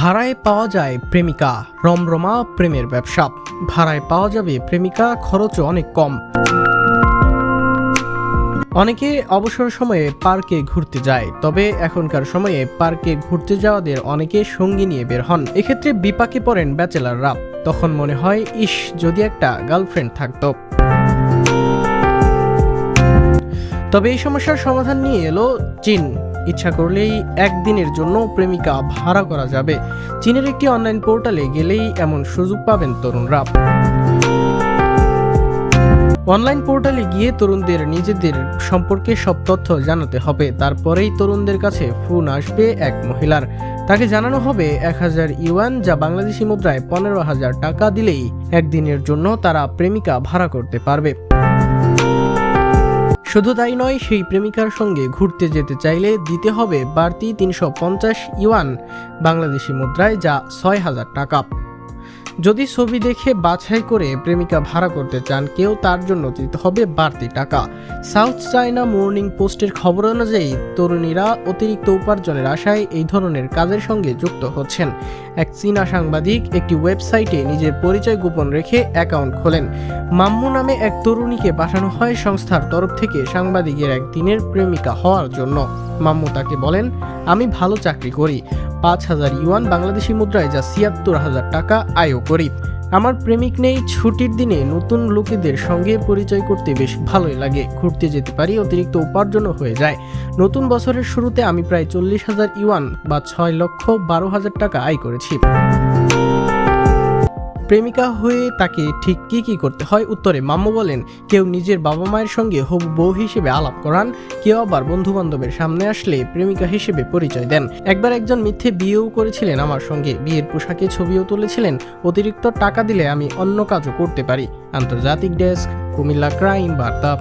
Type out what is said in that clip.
ভাড়ায় পাওয়া যায় প্রেমিকা। রমরমা প্রেমের ব্যবসা। ভাড়ায় পাওয়া যাবে প্রেমিকা, খরচও অনেক কম। অনেকে অবসর সময়ে পার্কে ঘুরতে যায়, তবে এখনকার সময়ে পার্কে ঘুরতে যাওয়াদের অনেকে সঙ্গী নিয়ে বের হন। এক্ষেত্রে বিপাকে পড়েন ব্যাচেলাররা। তখন মনে হয়, ইস, যদি একটা গার্লফ্রেন্ড থাকতো। তবে এই সমস্যার সমাধান নিয়ে এলো চীন। ইচ্ছা করলেই একদিনের জন্য প্রেমিকা ভাড়া করা যাবে। চীনের একটি অনলাইন পোর্টালে গেলেই এমন সুযোগ পাবেন তরুণরা। অনলাইন পোর্টালে গিয়ে তরুণদের নিজেদের সম্পর্কে সব তথ্য জানাতে হবে। তারপরেই তরুণদের কাছে ফোন আসবে এক মহিলার। তাকে জানানো হবে, এক হাজার ইউয়ান যা বাংলাদেশি মুদ্রায় পনেরো হাজার টাকা দিলেই একদিনের জন্য তারা প্রেমিকা ভাড়া করতে পারবে। শুধু তাই নয়, সেই প্রেমিকার সঙ্গে ঘুরতে যেতে চাইলে দিতে হবে বাড়তি তিনশো ইউয়ান বাংলাদেশি মুদ্রায়, যা ছয় হাজার টাকা। যদি ছবি দেখে বাছাই করে প্রেমিকা ভাড়া করতে চান, কেউ তার জন্য দিতে হবে বাড়তি টাকা। সাউথ চায়না মর্নিং পোস্টের খবর অনুযায়ী, তরুণীরা অতিরিক্ত উপার্জনের আশায় এই ধরনের কাজের সঙ্গে যুক্ত হচ্ছেন। এক চীনা সাংবাদিক একটি ওয়েবসাইটে নিজের পরিচয় গোপন রেখে অ্যাকাউন্ট খোলেন। মাম্মু নামে এক তরুণীকে পাঠানো হয় সংস্থার তরফ থেকে সাংবাদিকের একদিনের প্রেমিকা হওয়ার জন্য। মাম্মু তাকে বলেন, আমি ভালো চাকরি করি। পাঁচ হাজার ইউয়ান বাংলাদেশি মুদ্রায় যা ছিয়াত্তর হাজার টাকা আয়ও করি। আমার প্রেমিক নেই, ছুটির দিনে নতুন লোকেদের সঙ্গে পরিচয় করতে বেশ ভালোই লাগে। ঘুরতে যেতে পারি, অতিরিক্ত উপার্জনও হয়ে যায়। নতুন বছরের শুরুতে আমি প্রায় চল্লিশ হাজার ইউয়ান বা ছয় লক্ষ বারো হাজার টাকা আয় করেছি। প্রেমিকা হয়ে তাকে ঠিক কি কি করতে হয় উত্তরে মাম্মু বলেন, কেউ নিজের বাবা মায়ের সঙ্গে হবু বউ হিসেবে আলাপ করান, কেউ আবার বন্ধু বান্ধবের সামনে আসলে প্রেমিকা হিসেবে পরিচয় দেন। একবার একজন মিথ্যে বিয়েও করেছিলেন আমার সঙ্গে, বিয়ের পোশাকে ছবিও তুলেছিলেন, অতিরিক্ত টাকা দিলে আমি অন্য কাজও করতে পারি। আন্তর্জাতিক ডেস্ক, কুমিল্লা ক্রাইম বার্তা।